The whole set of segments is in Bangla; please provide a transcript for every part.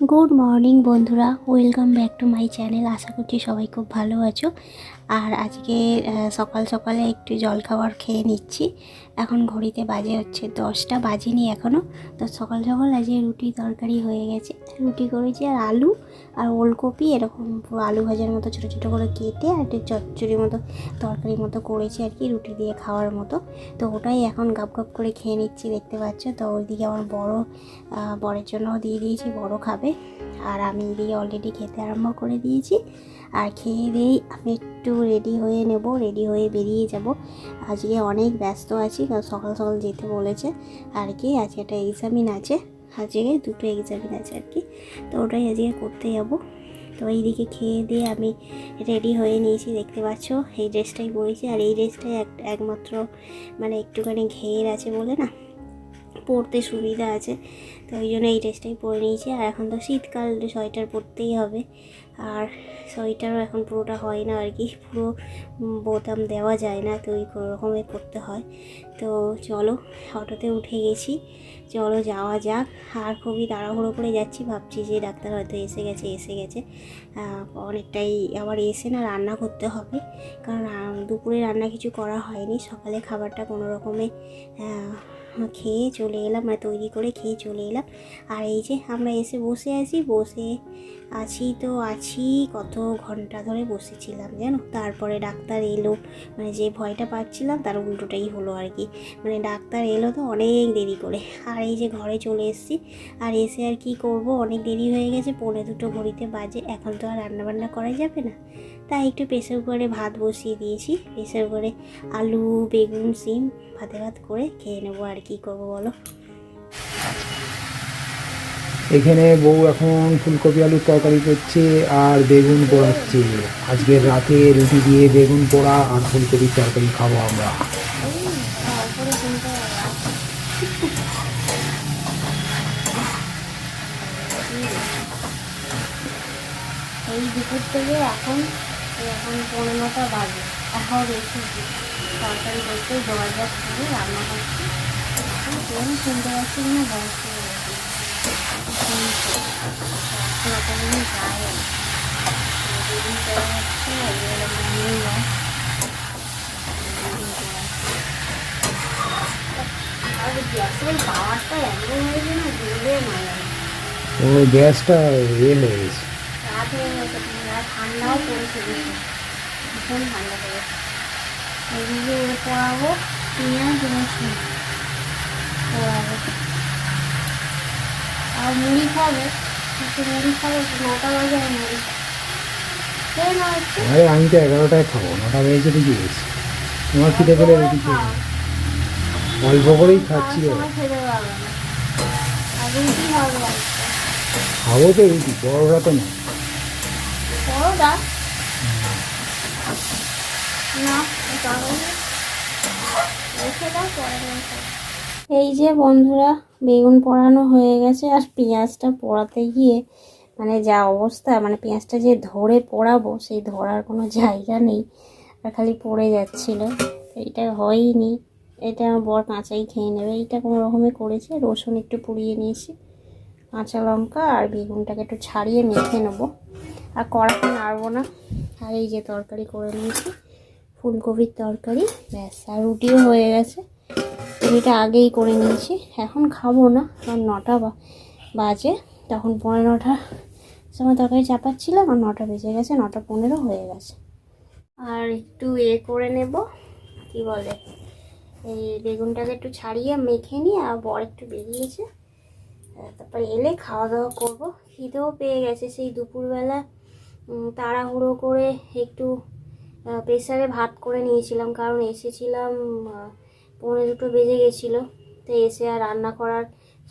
গুড মর্নিং বন্ধুরা। Welcome back to my channel আশা করছি সবাই খুব ভালো আছো। আর আজকে সকাল সকালে একটু জলখাবার খেয়ে নিচ্ছি। এখন ঘড়িতে বাজে হচ্ছে দশটা বাজেনি এখনও তো সকাল সকাল আজকে রুটি তরকারি হয়ে গেছে। রুটি করেছি আর আলু আর ওলকপি। এরকম আলু ভাজার মতো ছোটো ছোটো করে কেটে আর একটু চচ্চড়ির মতো তরকারির মতো করেছি আর কি রুটি দিয়ে খাওয়ার মতো। তো ওটাই এখন গাপ গাপ করে খেয়ে নিচ্ছি দেখতে পাচ্ছ। তো ওইদিকে আমার বড় আহ, বরের জন্য দিয়ে দিয়েছি বড় খাবে। আর আমি দিয়ে অলরেডি খেতে আরম্ভ করে দিয়েছি। আর খেয়ে দিয়েই আমি একটু রেডি হয়ে নেব রেডি হয়ে বেরিয়ে যাব। আজকে অনেক ব্যস্ত আছি, কারণ সকাল সকাল যেতে বলেছে আর কি, আজকে একটা এক্সামিন আছে। আজকে দুটো এক্সামিন আছে আর কি। তো ওটাই আজকে করতে যাব। তো এইদিকে খেয়ে দিয়ে আমি রেডি হয়ে নিয়েছি, দেখতে পাচ্ছ? এই ড্রেসটাই পরেছি আর এই ড্রেসটাই এক, একমাত্র মানে একটুখানি ঘের আছে বলে না? পরতে সুবিধা আছে। তো ওই জন্য এই ড্রেসটাই পরে নিয়েছি। আর এখন তো শীতকাল সোয়েটার পরতেই হবে। আর সোয়েটারও এখন পুরোটা হয় না আর কি, পুরো বোতাম দেওয়া যায় না, তো ওই কোনো রকমের করতে হয়। তো চলো, অটোতে উঠে গেছি। চলো যাওয়া যাক। আর খুবই তাড়াহুড়ো করে যাচ্ছি, ভাবছি যে ডাক্তার হয়তো এসে গেছে এসে গেছে। অনেকটাই আবার এসে না রান্না করতে হবে। কারণ দুপুরে রান্না কিছু করা হয়নি। সকালে খাবারটা কোনো রকমে খেয়ে চলে এলাম মানে তৈরি করে খেয়ে চলে এলাম। আর এই যে আমরা এসে বসে আছি বসে আছি তো আছি কত ঘণ্টা ধরে বসেছিলাম জানো? তারপরে ডাক্তার এলো মানে যে ভয়টা পাচ্ছিলাম তার উল্টোটাই হলো আর কি। মানে ডাক্তার এলো তো অনেক দেরি করে। আর এই যে ঘরে চলে এসেছি, আর এসে আর কি করব? অনেক দেরি হয়ে গেছে, পৌনে দুটো ঘড়িতে বাজে, এখন তো আর রান্নাবান্না করা যাবে না। তাই একটু প্রেসার কুকারে ভাত বসিয়ে দিয়েছি, প্রেসার কুকারে আলু, বেগুন, সিম, ভাতে ভাত করে খেয়ে নেব আর কি করব বলো? এখানে বউ এখন ফুলকপি আলুর তরকারি করছে আর বেগুন পোড়াচ্ছে। আজকে রাতে রুটি দিয়ে বেগুন পোড়া আর ফুলকপির তরকারি খাব আমরা। এই দুপুর থেকে এখন এখন পনেরোটা বাজে। এখন রেখেছি তরকারি বলতে দরজা খুলে রান্না করছি। শুনতে পাচ্ছি না বয়স হয়ে গেছে শুনছে মনেই নয় আর গ্যাসের পাওয়ারটা এমন হয়েছে না বলবে মায়া ও গ্যাসটা রেল হয়ে গেছে রাত হয়ে আর ঠান্ডাও পড়েছে ভীষণ ঠান্ডা পড়েছে এদিকে পড়াবো পেঁয়াজ আর মুড়ি খাবে? আর আমি তো এগারোটায় খাব নটা বেজে তো গিয়েছি। তোমার খিদে পেলে রুটি খেয়ে অল্প করেই খাচ্ছি খাব তো রুটি বড়রা তো না। না এই যে বন্ধুরা, বেগুন পোড়ানো হয়ে গেছে আর পেঁয়াজটা পোড়াতে গিয়ে মানে যা অবস্থা মানে পেঁয়াজটা যে ধরে পোড়াবো, সেই ধরার কোনো জায়গা নেই আর খালি পড়ে যাচ্ছিল। এইটা হয়নি। এটা আমার বর কাঁচাই খেয়ে নেবে। এইটা কোনো রকমে করেছে। রসুন একটু পুড়িয়ে নিয়েছি, কাঁচা লঙ্কা আর বেগুনটাকে একটু ছাড়িয়ে মেখে নেব। আর কড়াতে নাড়বো না। আর এই যে তরকারি করে নিয়েছি, ফুলকপির তরকারি, ব্যাস। আর রুটিও হয়ে গেছে। রুটিটা আগেই করে নিয়েছি। এখন খাব না, কারণ নটা বাজে। তখন পনেরো নটা সময় তরকারি চাপাচ্ছিলাম আর নটা বেজে গেছে, নটা পনেরো হয়ে গেছে। আর একটু এ করে নেব, কি বলে, এই বেগুনটাকে একটু ছাড়িয়ে মেখে নিয়ে আর বর একটু বেরিয়েছে। তারপর এলে খাওয়া দাওয়া করব। খিদেও পেয়ে গেছে সেই দুপুরবেলা তাড়াহুড়ো করে একটু প্রেসারে ভাত করে নিয়েছিলাম, কারণ এসেছিলাম পৌনে দুটো বেজে গেছিল। তো এসে আর রান্না করার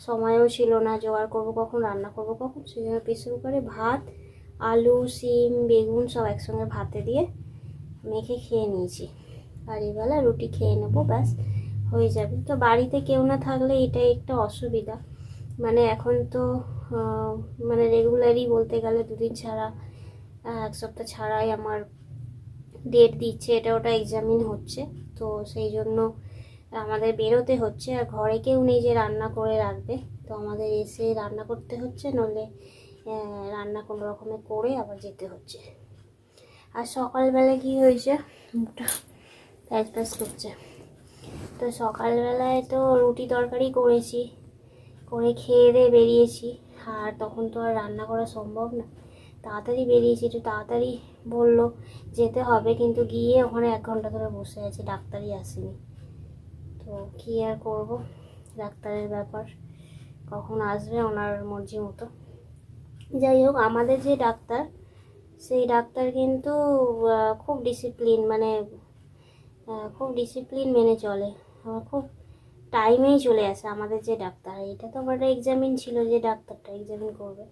সময়ও ছিল না, জোগাড় করব কখন, রান্না করব কখন, সেই জন্য প্রেসার কুকারে ভাত, আলু সিম বেগুন সব একসঙ্গে ভাতে দিয়ে মেখে খেয়ে নিয়েছি। আর রুটি খেয়ে নেব, ব্যাস, হয়ে যাবে। তো বাড়িতে কেউ না থাকলে এটাই একটা অসুবিধা। মানে এখন তো মানে রেগুলারই বলতে গেলে দুদিন ছাড়া এক সপ্তাহ ছাড়াই আমার ডেট দিচ্ছে, এটা ওটা এক্সামিন হচ্ছে। তো সেই জন্য আমাদের বেরোতে হচ্ছে আর ঘরে কেউ নেই যে রান্না করে রাখবে। তো আমাদের এসে রান্না করতে হচ্ছে নলে রান্না কোনো রকমে করে আবার যেতে হচ্ছে। আর সকালবেলা কি হয়েছে? মুখটা প্যাচ করছে। তো সকালবেলায় তো রুটি তরকারি করেছি, করে খেয়ে দিয়ে বেরিয়েছি। আর তখন তো আর রান্না করা সম্ভব না। তাড়াতাড়ি বেরিয়েছি, একটু তাড়াতাড়ি বলল যেতে হবে, কিন্তু গিয়ে ওখানে এক ঘণ্টা ধরে বসে আছি, ডাক্তারই আসেনি। তো কী আর করব? ডাক্তারের ব্যাপার। কখন আসবে ওনার মর্জি মতো। যাই হোক আমাদের যে ডাক্তার সেই ডাক্তার কিন্তু খুব ডিসিপ্লিন মানে খুব ডিসিপ্লিন মেনে চলে। আমার খুব টাইমেই চলে আসে আমাদের যে ডাক্তার। এটা তো আমার এক্সামিন ছিল যে ডাক্তারটা এক্সামিন করবে।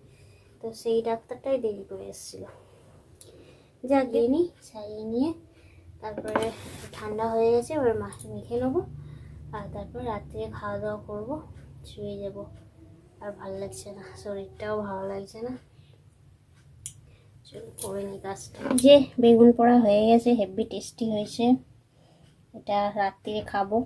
তো সেই ডাক্তারটাই দেরি করে এসেছিল। যা গেনি সারিয়ে নিয়ে তারপরে ঠান্ডা হয়ে গেছে এবার মাছ মেখে নেব। আর তারপর রাত্রে খাওয়া দাওয়া করব, শুয়ে যাব। আর ভালো লাগছে না, শরীরটাও ভালো লাগছে না। চলো করে নি কাজটা। যে বেগুন পোড়া হয়ে গেছে, হেভি টেস্টি হয়েছে। এটা রাত্রে খাব।